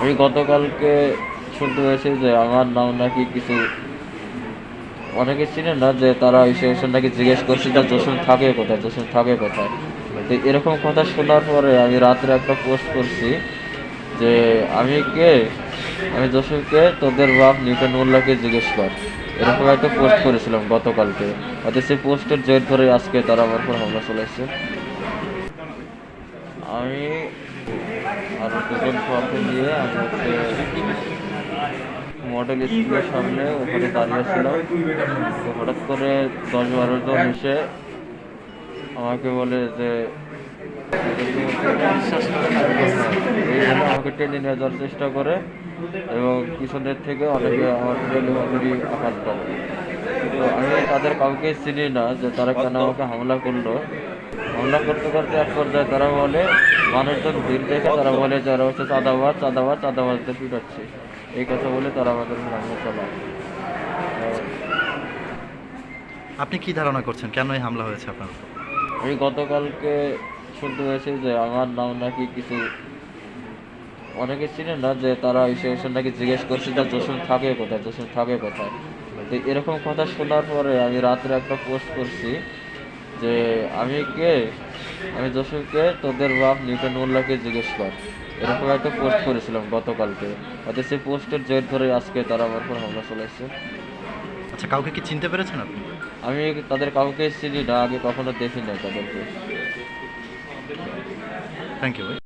আমি গতকালকে শুনতে পেয়েছি যে আমার নাম নাকি কিছু অনেকে চিনে না যে তারা এসে এসে নাকি জিজ্ঞেস করছে যে জসিম থাকে কোথায়, জসিম থাকে কোথায়। তো এরকম কথা শোনার পরে আমি রাত্রে একটা পোস্ট করছি যে আমি কে? আমি জসিমকে তোদের বাপ নিউটন মোল্লাকে জিজ্ঞেস কর। এরকম একটা পোস্ট করেছিলাম গতকালকে। হয়তো সেই পোস্টের জের ধরে আজকে তারা আমার উপর হামলা চলেছে আমি আর দুজন ফোনকে নিয়ে আমি হচ্ছে মডেল স্কুলের সামনে ওখানে দাঁড়িয়েছিলাম তো হঠাৎ করে দশ বারো জন এসে আমাকে বলে যে আমাকে টেনে নিয়ে যাওয়ার চেষ্টা করে এবং পিছনের থেকে অনেকে আমার ডেলিভারি আঘাত তো আমি তাদের কাউকে চিনি না যে তারা কেন আমাকে হামলা করল। হামলা করতে করতে এক পর্যায়ে তারা বলে মানুষজন ভিড় দেখে তারা বলে যে ওরা হচ্ছে চাঁদাবাজ চাঁদাবাজ চাঁদাবাজদের পিটাচ্ছে। এই কথা বলে তারা আমাদের হামলা চালায় আপনি কি ধারণা করছেন? কেন এই হামলা হয়েছে আপনার? আমি গতকালকে শুনতে পেয়েছি যে আমার নাম নাকি কিছু অনেকে চিনে না যে তারা এসে নাকি জিজ্ঞেস করছে যে জসিম থাকে কোথায় জসিম থাকে কোথায়। তো এরকম কথা শোনার পরে আমি রাত্রে একটা পোস্ট করছি যে আমি কে? আমি যশোরকে তোদের বাপ নিউটন মোল্লাকে জিজ্ঞেস কর। এরকম একটা পোস্ট করেছিলাম গতকালকে। অর্থাৎ সেই পোস্টের জের ধরে আজকে তারা আমার উপর হামলা চলেছে আচ্ছা কাউকে কি চিনতে পেরেছেন আপনি? আমি তাদের কাউকে চিনি না আগে কখনো দেখি নাই তাদেরকে। থ্যাংক ইউ ভাই।